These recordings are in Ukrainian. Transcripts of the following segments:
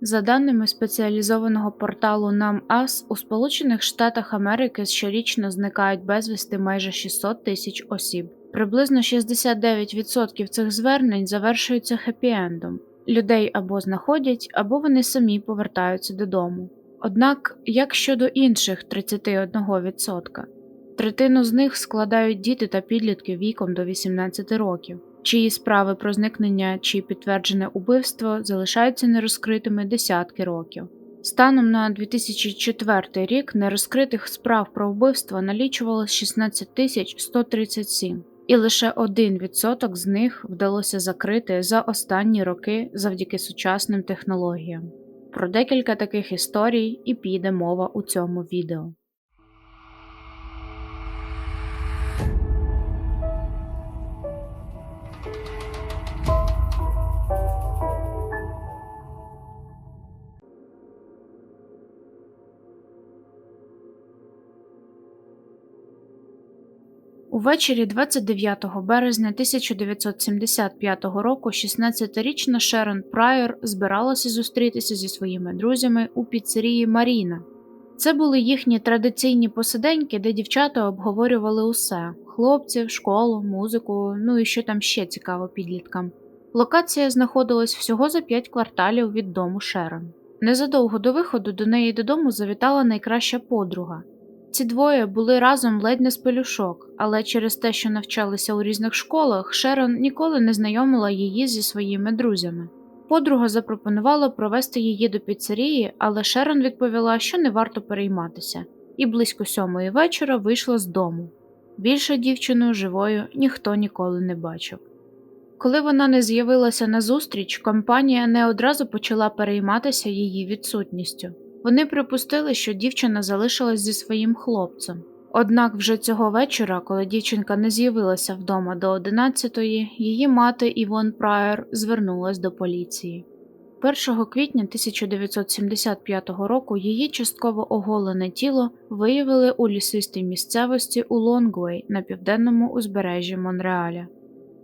За даними спеціалізованого порталу NamUs, у Сполучених Штатах Америки щорічно зникають безвісти майже 600 тисяч осіб. Приблизно 69% цих звернень завершуються хеппі-ендом. Людей або знаходять, або вони самі повертаються додому. Однак, як щодо інших 31%, третину з них складають діти та підлітки віком до 18 років, чиї справи про зникнення чи підтверджене убивство залишаються нерозкритими десятки років. Станом на 2004 рік нерозкритих справ про вбивство налічувалось 16 137, і лише 1% з них вдалося закрити за останні роки завдяки сучасним технологіям. Про декілька таких історій і піде мова у цьому відео. Увечері 29 березня 1975 року 16-річна Шерон Прайор збиралася зустрітися зі своїми друзями у піцерії Маріна. Це були їхні традиційні посиденьки, де дівчата обговорювали усе: хлопців, школу, музику, ну і що там ще цікаво підліткам. Локація знаходилась всього за п'ять кварталів від дому Шерон. Незадовго до виходу до неї додому завітала найкраща подруга. Ці двоє були разом ледь не з пелюшок, але через те, що навчалися у різних школах, Шерон ніколи не знайомила її зі своїми друзями. Подруга запропонувала провести її до піцерії, але Шерон відповіла, що не варто перейматися, і близько сьомої вечора вийшла з дому. Більше дівчину живою ніхто ніколи не бачив. Коли вона не з'явилася на зустріч, компанія не одразу почала перейматися її відсутністю. Вони припустили, що дівчина залишилась зі своїм хлопцем. Однак вже цього вечора, коли дівчинка не з'явилася вдома до 11-ї, її мати Івон Прайер звернулась до поліції. 1 квітня 1975 року її частково оголене тіло виявили у лісистій місцевості у Лонгвей на південному узбережжі Монреаля.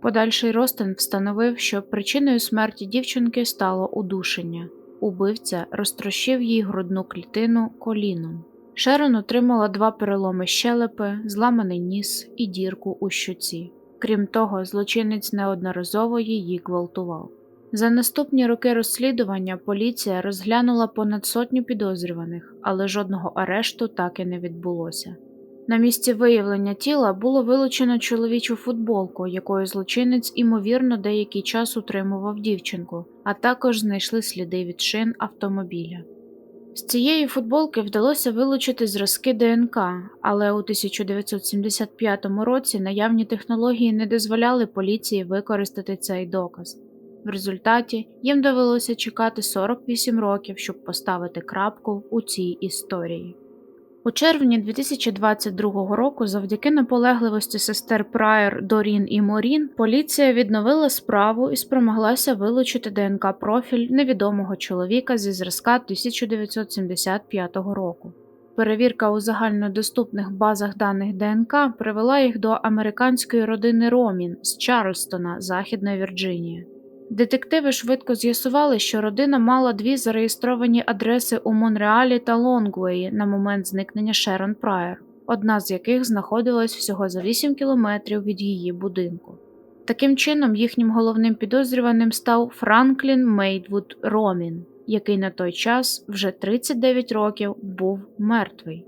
Подальший розтин встановив, що причиною смерті дівчинки стало удушення. Убивця розтрощив їй грудну клітину коліном. Шерон отримала два переломи щелепи, зламаний ніс і дірку у щоці. Крім того, злочинець неодноразово її гвалтував. За наступні роки розслідування поліція розглянула понад сотню підозрюваних, але жодного арешту так і не відбулося. На місці виявлення тіла було вилучено чоловічу футболку, якою злочинець, імовірно, деякий час утримував дівчинку, а також знайшли сліди від шин автомобіля. З цієї футболки вдалося вилучити зразки ДНК, але у 1975 році наявні технології не дозволяли поліції використати цей доказ. В результаті їм довелося чекати 48 років, щоб поставити крапку у цій історії. У червні 2022 року, завдяки наполегливості сестер Прайер, Дорін і Морін, поліція відновила справу і спромоглася вилучити ДНК профіль невідомого чоловіка зі зразка 1975 року. Перевірка у загальнодоступних базах даних ДНК привела їх до американської родини Ромін з Чарльстона, Західна Вірджинія. Детективи швидко з'ясували, що родина мала дві зареєстровані адреси у Монреалі та Лонгвеї на момент зникнення Шерон Прайер, одна з яких знаходилась всього за 8 кілометрів від її будинку. Таким чином, їхнім головним підозрюваним став Франклін Мейдвуд Ромін, який на той час вже 39 років був мертвий.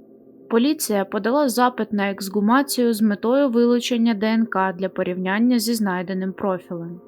Поліція подала запит на ексгумацію з метою вилучення ДНК для порівняння зі знайденим профілем.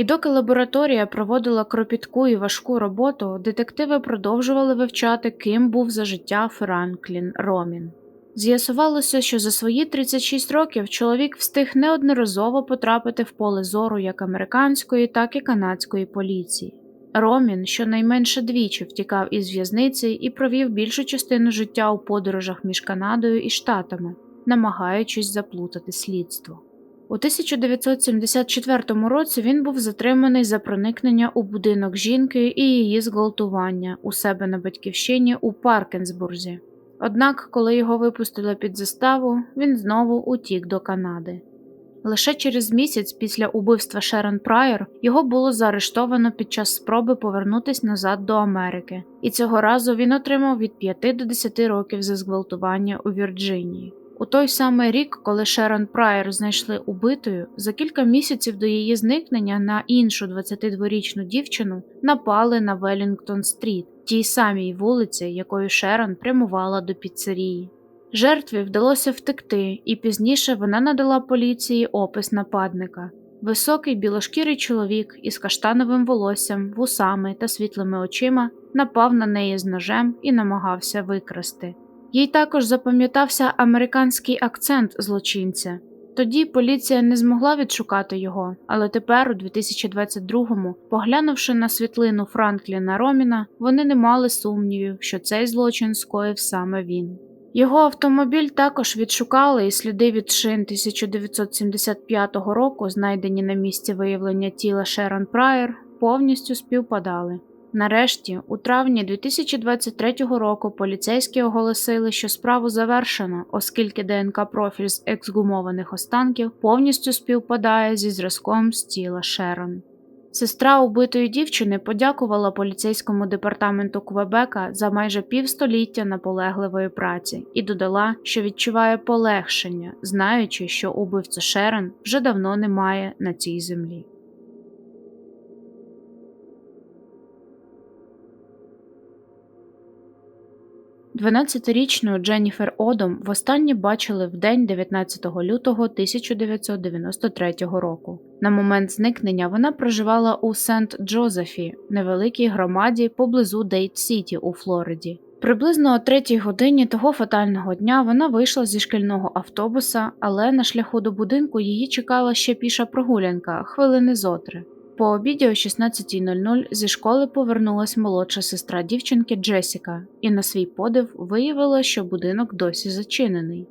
І доки лабораторія проводила кропітку і важку роботу, детективи продовжували вивчати, ким був за життя Франклін Ромін. З'ясувалося, що за свої 36 років чоловік встиг неодноразово потрапити в поле зору як американської, так і канадської поліції. Ромін щонайменше двічі втікав із в'язниці і провів більшу частину життя у подорожах між Канадою і Штатами, намагаючись заплутати слідство. У 1974 році він був затриманий за проникнення у будинок жінки і її зґвалтування у себе на батьківщині у Паркенсбурзі. Однак, коли його випустили під заставу, він знову утік до Канади. Лише через місяць після убивства Шерон Прайор його було заарештовано під час спроби повернутися назад до Америки, і цього разу він отримав від 5 до 10 років за зґвалтування у Вірджинії. У той самий рік, коли Шерон Прайор знайшли убитою, за кілька місяців до її зникнення на іншу 22-річну дівчину напали на Велінгтон Стріт, тій самій вулиці, якою Шерон прямувала до піцерії. Жертві вдалося втекти, і пізніше вона надала поліції опис нападника. Високий білошкірий чоловік із каштановим волоссям, вусами та світлими очима напав на неї з ножем і намагався викрасти. Їй також запам'ятався американський акцент злочинця. Тоді поліція не змогла відшукати його, але тепер, у 2022-му, поглянувши на світлину Франкліна Роміна, вони не мали сумнівів, що цей злочин скоїв саме він. Його автомобіль також відшукали, і сліди від шин 1975 року, знайдені на місці виявлення тіла Шерон Прайер, повністю співпадали. Нарешті, у травні 2023 року, поліцейські оголосили, що справу завершено, оскільки ДНК-профіль з ексгумованих останків повністю співпадає зі зразком з тіла Шерон. Сестра убитої дівчини подякувала поліцейському департаменту Квебека за майже півстоліття наполегливої праці і додала, що відчуває полегшення, знаючи, що убивця Шерон вже давно немає на цій землі. Дванадцятирічну Дженніфер Одом востаннє бачили в день 19 лютого 1993 року. На момент зникнення вона проживала у Сент Джозефі, невеликій громаді поблизу Дейт Сіті у Флориді. Приблизно о третій годині того фатального дня вона вийшла зі шкільного автобуса, але на шляху до будинку її чекала ще піша прогулянка хвилини зотри. По обіді о 16.00 зі школи повернулась молодша сестра дівчинки Джесіка, і на свій подив виявила, що будинок досі зачинений.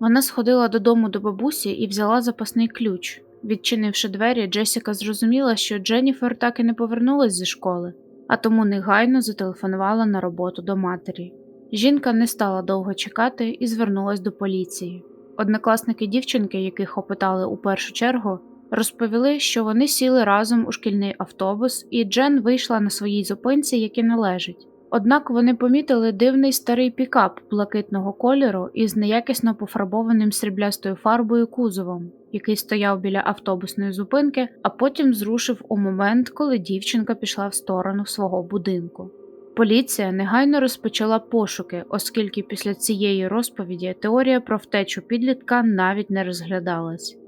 Вона сходила додому до бабусі і взяла запасний ключ. Відчинивши двері, Джесіка зрозуміла, що Дженніфер так і не повернулась зі школи, а тому негайно зателефонувала на роботу до матері. Жінка не стала довго чекати і звернулась до поліції. Однокласники дівчинки, яких опитали у першу чергу, розповіли, що вони сіли разом у шкільний автобус, і Джен вийшла на своїй зупинці, як і належить. Однак вони помітили дивний старий пікап блакитного кольору із неякісно пофарбованим сріблястою фарбою кузовом, який стояв біля автобусної зупинки, а потім зрушив у момент, коли дівчинка пішла в сторону свого будинку. Поліція негайно розпочала пошуки, оскільки після цієї розповіді теорія про втечу підлітка навіть не розглядалась.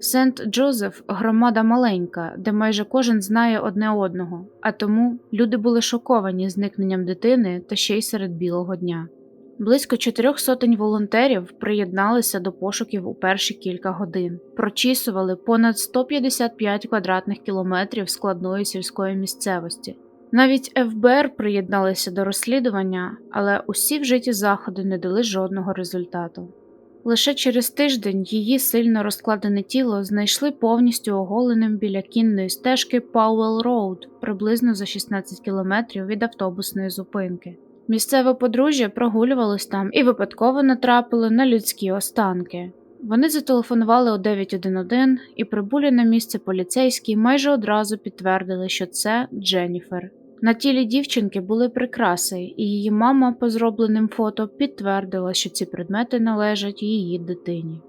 Сент Джозеф громада маленька, де майже кожен знає одне одного, а тому люди були шоковані зникненням дитини та ще й серед білого дня. Близько чотирьох сотень волонтерів приєдналися до пошуків у перші кілька годин, прочісували понад 155 квадратних кілометрів складної сільської місцевості. Навіть ФБР приєдналися до розслідування, але усі вжиті заходи не дали жодного результату. Лише через тиждень її сильно розкладене тіло знайшли повністю оголеним біля кінної стежки Пауел Роуд, приблизно за 16 кілометрів від автобусної зупинки. Місцеве подружжя прогулювалось там і випадково натрапили на людські останки. Вони зателефонували у 911 і прибулі на місце поліцейські майже одразу підтвердили, що це Дженніфер. На тілі дівчинки були прикраси, і її мама по зробленим фото підтвердила, що ці предмети належать її дитині.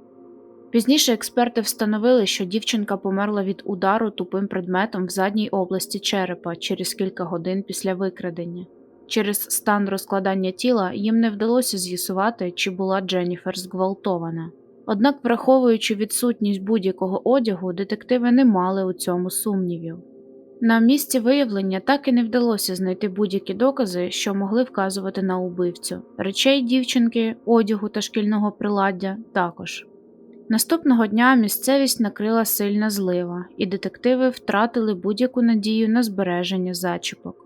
Пізніше експерти встановили, що дівчинка померла від удару тупим предметом в задній області черепа через кілька годин після викрадення. Через стан розкладання тіла їм не вдалося з'ясувати, чи була Дженніфер зґвалтована. Однак, враховуючи відсутність будь-якого одягу, детективи не мали у цьому сумнівів. На місці виявлення так і не вдалося знайти будь-які докази, що могли вказувати на убивцю. Речей дівчинки, одягу та шкільного приладдя також. Наступного дня місцевість накрила сильна злива, і детективи втратили будь-яку надію на збереження зачіпок.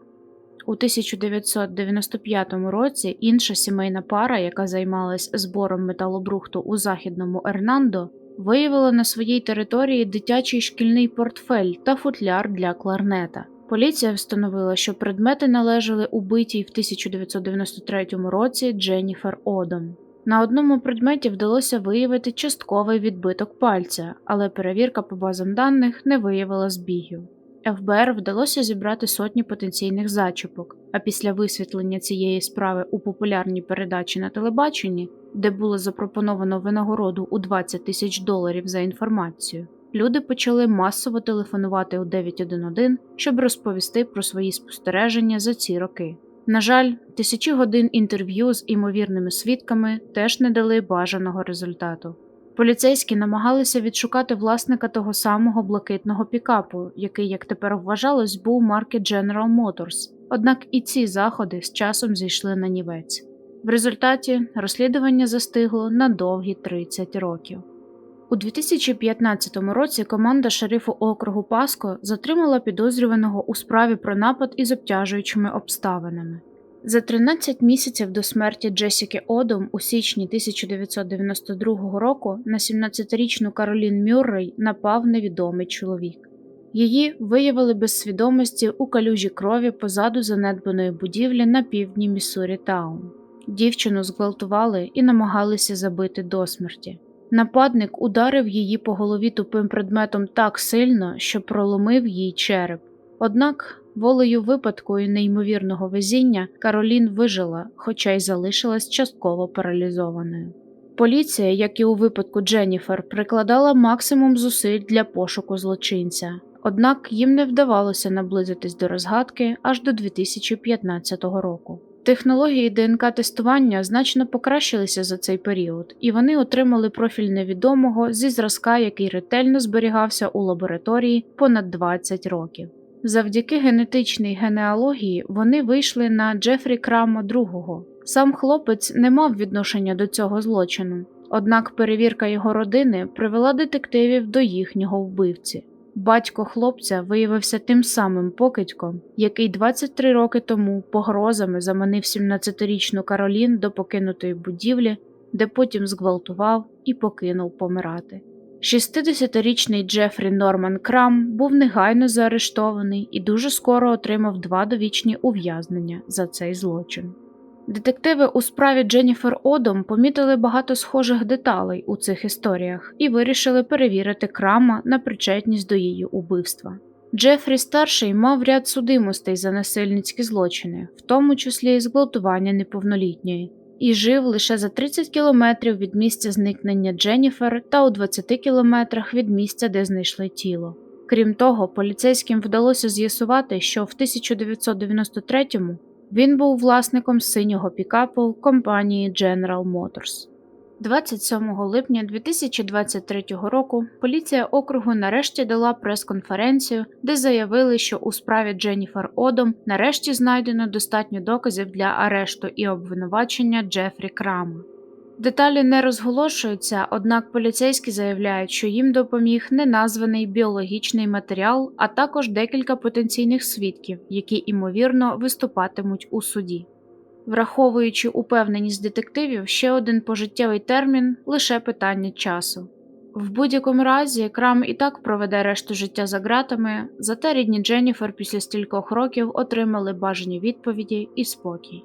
У 1995 році інша сімейна пара, яка займалась збором металобрухту у західному Ернандо, виявила на своїй території дитячий шкільний портфель та футляр для кларнета. Поліція встановила, що предмети належали убитій в 1993 році Дженніфер Одом. На одному предметі вдалося виявити частковий відбиток пальця, але перевірка по базам даних не виявила збігів. ФБР вдалося зібрати сотні потенційних зачіпок, а після висвітлення цієї справи у популярній передачі на телебаченні, де було запропоновано винагороду у 20 тисяч доларів за інформацію, люди почали масово телефонувати у 911, щоб розповісти про свої спостереження за ці роки. На жаль, тисячі годин інтерв'ю з імовірними свідками теж не дали бажаного результату. Поліцейські намагалися відшукати власника того самого блакитного пікапу, який, як тепер вважалось, був марки General Motors. Однак і ці заходи з часом зійшли на нівець. В результаті розслідування застигло на довгі 30 років. У 2015 році команда шерифу округу Паско затримала підозрюваного у справі про напад із обтяжуючими обставинами. За 13 місяців до смерті Джесіки Одом у січні 1992 року на 17-річну Каролін Мюррей напав невідомий чоловік. Її виявили без свідомості у калюжі крові позаду занедбаної будівлі на півдні Міссурі Таун. Дівчину зґвалтували і намагалися забити до смерті. Нападник ударив її по голові тупим предметом так сильно, що проломив їй череп. Однак, волею випадку і неймовірного везіння Каролін вижила, хоча й залишилась частково паралізованою. Поліція, як і у випадку Дженніфер, прикладала максимум зусиль для пошуку злочинця, однак їм не вдавалося наблизитись до розгадки аж до 2015 року. Технології ДНК-тестування значно покращилися за цей період, і вони отримали профіль невідомого зі зразка, який ретельно зберігався у лабораторії понад 20 років. Завдяки генетичній генеалогії вони вийшли на Джефрі Крама II. Сам хлопець не мав відношення до цього злочину, однак перевірка його родини привела детективів до їхнього вбивці. Батько хлопця виявився тим самим покидьком, який 23 роки тому погрозами заманив 17-річну Каролін до покинутої будівлі, де потім зґвалтував і покинув помирати. 60-річний Джефрі Норман Крам був негайно заарештований і дуже скоро отримав два довічні ув'язнення за цей злочин. Детективи у справі Дженніфер Одом помітили багато схожих деталей у цих історіях і вирішили перевірити крама на причетність до її убивства. Джефрі старший мав ряд судимостей за насильницькі злочини, в тому числі і зґвалтування неповнолітньої, і жив лише за 30 кілометрів від місця зникнення Дженніфер та у 20 кілометрах від місця, де знайшли тіло. Крім того, поліцейським вдалося з'ясувати, що в 1993-му він був власником синього пікапу компанії General Motors. 27 липня 2023 року поліція округу нарешті дала прес-конференцію, де заявили, що у справі Дженніфер Одом нарешті знайдено достатньо доказів для арешту і обвинувачення Джефрі Крама. Деталі не розголошуються, однак поліцейські заявляють, що їм допоміг неназваний біологічний матеріал, а також декілька потенційних свідків, які ймовірно виступатимуть у суді. Враховуючи упевненість детективів, ще один пожиттєвий термін лише питання часу. В будь-якому разі крам і так проведе решту життя за ґратами, зате рідні Дженніфер після стількох років отримали бажані відповіді і спокій.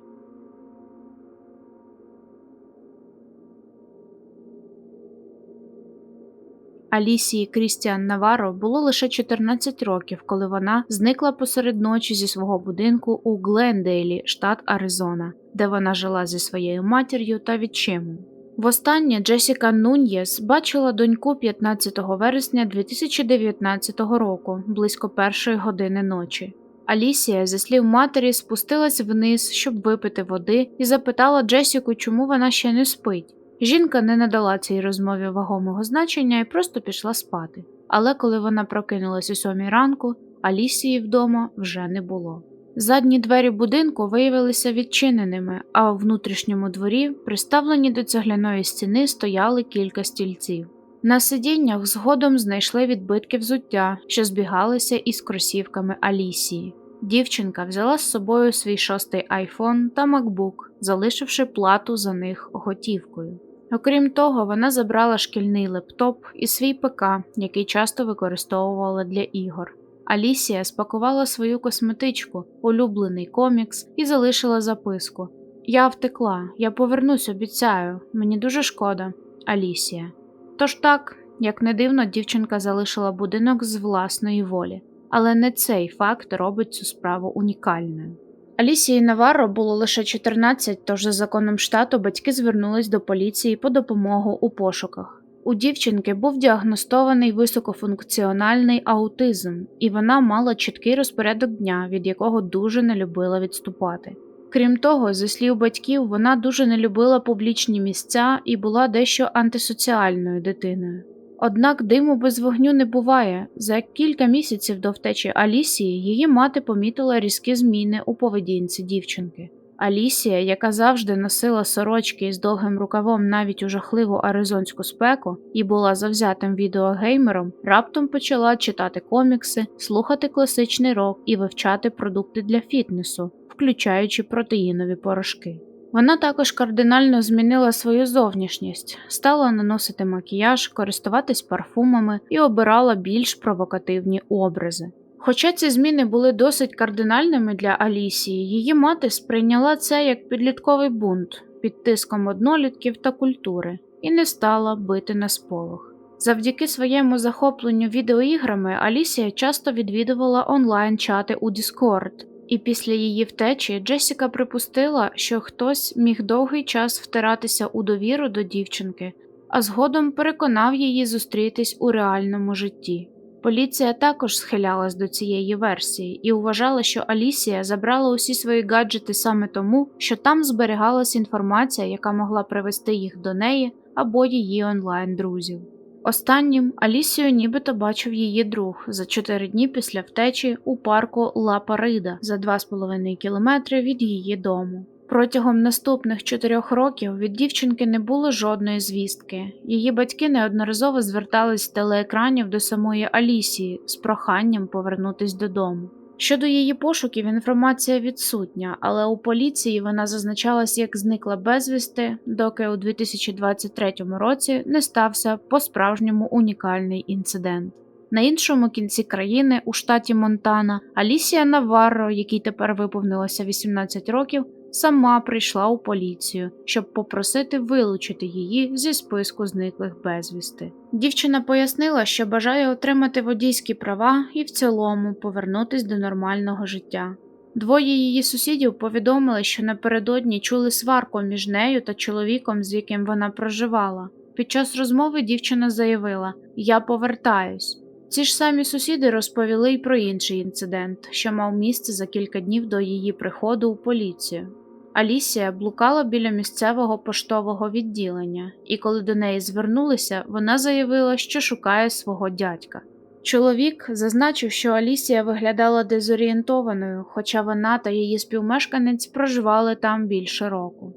Алісії Крістіан Наваро було лише 14 років, коли вона зникла посеред ночі зі свого будинку у Глендейлі, штат Аризона, де вона жила зі своєю матір'ю та відчимом. Востаннє Джесіка Нуньєс бачила доньку 15 вересня 2019 року, близько першої години ночі. Алісія, зі слів матері, спустилась вниз, щоб випити води, і запитала Джесіку, чому вона ще не спить. Жінка не надала цій розмові вагомого значення і просто пішла спати. Але коли вона прокинулась у сьомій ранку, Алісії вдома вже не було. Задні двері будинку виявилися відчиненими, а у внутрішньому дворі, приставлені до цегляної стіни, стояли кілька стільців. На сидіннях згодом знайшли відбитки взуття, що збігалися із кросівками Алісії. Дівчинка взяла з собою свій шостий айфон та макбук, залишивши плату за них готівкою. Окрім того, вона забрала шкільний лептоп і свій ПК, який часто використовувала для ігор. Алісія спакувала свою косметичку, улюблений комікс і залишила записку. Я втекла, я повернусь, обіцяю. Мені дуже шкода, Алісія. Тож так, як не дивно, дівчинка залишила будинок з власної волі, але не цей факт робить цю справу унікальною. Алісії Наварро було лише 14, тож за законом штату батьки звернулись до поліції по допомогу у пошуках. У дівчинки був діагностований високофункціональний аутизм, і вона мала чіткий розпорядок дня, від якого дуже не любила відступати. Крім того, зі слів батьків, вона дуже не любила публічні місця і була дещо антисоціальною дитиною. Однак диму без вогню не буває. За кілька місяців до втечі Алісії її мати помітила різкі зміни у поведінці дівчинки. Алісія, яка завжди носила сорочки із довгим рукавом навіть у жахливу аризонську спеку і була завзятим відеогеймером, раптом почала читати комікси, слухати класичний рок і вивчати продукти для фітнесу, включаючи протеїнові порошки. Вона також кардинально змінила свою зовнішність, стала наносити макіяж, користуватись парфумами і обирала більш провокативні образи. Хоча ці зміни були досить кардинальними для Алісії, її мати сприйняла це як підлітковий бунт під тиском однолітків та культури і не стала бити на сполох. Завдяки своєму захопленню відеоіграми Алісія часто відвідувала онлайн-чати у Discord, і після її втечі Джесіка припустила, що хтось міг довгий час втиратися у довіру до дівчинки, а згодом переконав її зустрітись у реальному житті. Поліція також схилялась до цієї версії і вважала, що Алісія забрала усі свої гаджети саме тому, що там зберігалась інформація, яка могла привести їх до неї або її онлайн-друзів. Останнім Алісію нібито бачив її друг за чотири дні після втечі у парку Ла Парида за 2,5 кілометри від її дому. Протягом наступних чотирьох років від дівчинки не було жодної звістки. Її батьки неодноразово звертались з телеекранів до самої Алісії з проханням повернутись додому. Щодо її пошуків, інформація відсутня, але у поліції вона зазначалась як зникла безвісти, доки у 2023 році не стався по-справжньому унікальний інцидент. На іншому кінці країни, у штаті Монтана, Алісія Наварро, якій тепер виповнилося 18 років, сама прийшла у поліцію, щоб попросити вилучити її зі списку зниклих безвісти. Дівчина пояснила, що бажає отримати водійські права і в цілому повернутись до нормального життя. Двоє її сусідів повідомили, що напередодні чули сварку між нею та чоловіком, з яким вона проживала. Під час розмови дівчина заявила: Я повертаюсь. Ці ж самі сусіди розповіли й про інший інцидент, що мав місце за кілька днів до її приходу у поліцію. Алісія блукала біля місцевого поштового відділення, і коли до неї звернулися, вона заявила, що шукає свого дядька. Чоловік зазначив, що Алісія виглядала дезорієнтованою, хоча вона та її співмешканець проживали там більше року.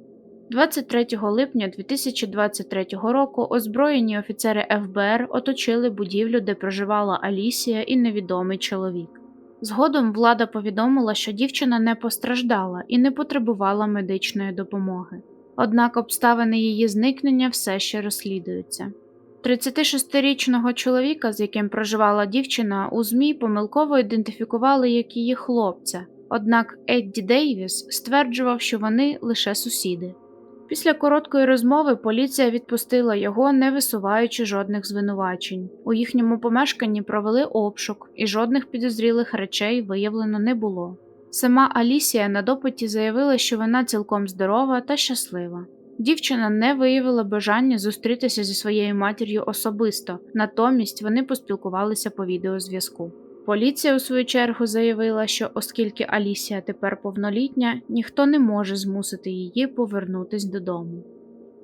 23 липня 2023 року озброєні офіцери ФБР оточили будівлю, де проживала Алісія і невідомий чоловік. Згодом влада повідомила, що дівчина не постраждала і не потребувала медичної допомоги. Однак обставини її зникнення все ще розслідуються. 36-річного чоловіка, з яким проживала дівчина, у ЗМІ помилково ідентифікували як її хлопця, однак Едді Дейвіс стверджував, що вони лише сусіди. Після короткої розмови поліція відпустила його, не висуваючи жодних звинувачень. У їхньому помешканні провели обшук, і жодних підозрілих речей виявлено не було. Сама Алісія на допиті заявила, що вона цілком здорова та щаслива. Дівчина не виявила бажання зустрітися зі своєю матір'ю особисто, натомість вони поспілкувалися по відеозв'язку. Поліція, у свою чергу, заявила, що оскільки Алісія тепер повнолітня, ніхто не може змусити її повернутись додому.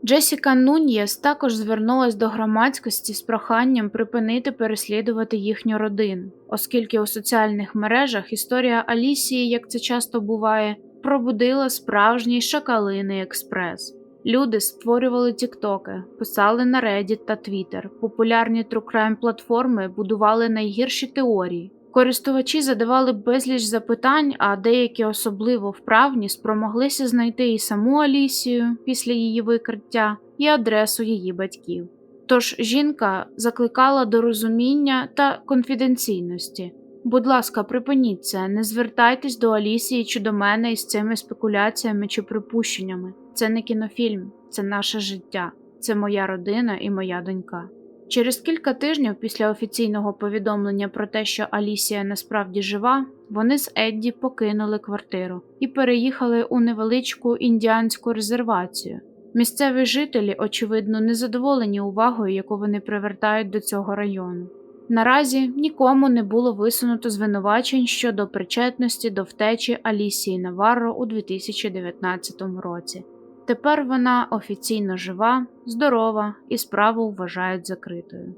Джесіка Нуньєс також звернулась до громадськості з проханням припинити переслідувати їхню родину, оскільки у соціальних мережах історія Алісії, як це часто буває, пробудила справжній шакалиний експрес. Люди створювали тіктоки, писали на Reddit та Twitter, популярні трукрайм платформи будували найгірші теорії. Користувачі задавали безліч запитань, а деякі особливо вправні спромоглися знайти і саму Алісію після її викриття, і адресу її батьків. Тож жінка закликала до розуміння та конфіденційності. Будь ласка, припиніть це, не звертайтесь до Алісії чи до мене із цими спекуляціями чи припущеннями. Це не кінофільм, це наше життя, це моя родина і моя донька. Через кілька тижнів після офіційного повідомлення про те, що Алісія насправді жива, вони з Едді покинули квартиру і переїхали у невеличку індіанську резервацію. Місцеві жителі, очевидно, незадоволені увагою, яку вони привертають до цього району. Наразі нікому не було висунуто звинувачень щодо причетності до втечі Алісії Наварро у 2019 році. Тепер вона офіційно жива, здорова і справу вважають закритою.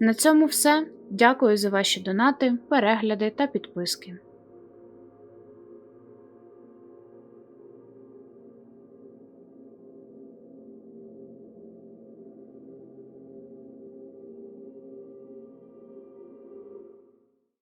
На цьому все. Дякую за ваші донати, перегляди та підписки.